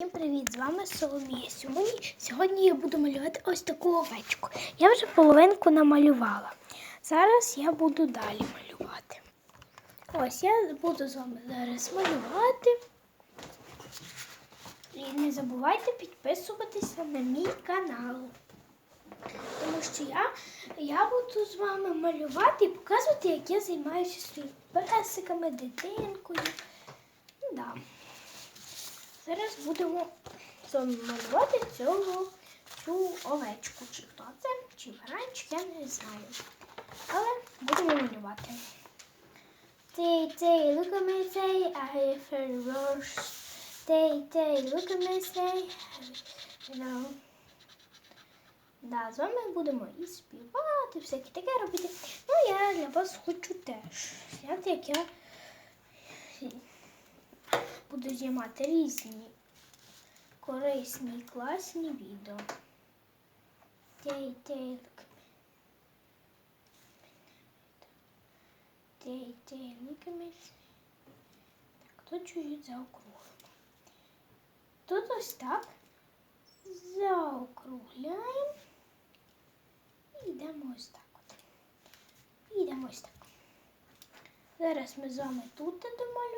Всім привіт! З вами Соломія. Сьогодні, сьогодні я буду малювати ось таку овечку. Я вже половинку намалювала. Зараз я буду далі малювати. Ось я буду з вами зараз малювати. І не забувайте підписуватися на мій канал. Тому що я, я буду з вами малювати і показувати, як я займаюся своїми песиками, дитинкою. Да. Зараз будемо малювати цього, цю овечку. Чи хто це, чи баранчик, я не знаю. Але будемо малювати. Tay, tay, look at me, say, I heard worse. Tay, tay, look at me, you know. Да, з вами будемо і співати, всяке таке робити. Ну, я для вас хочу теж. Знаєте, як я буду знімати різні корисні і класні відео. Тей, тей, Тей, тей. Так, тут чуть заокруглимо. Тут ось так заокругляємо і йдемо ось так. І йдемо ось так. Зараз ми з вами тут домалюємо.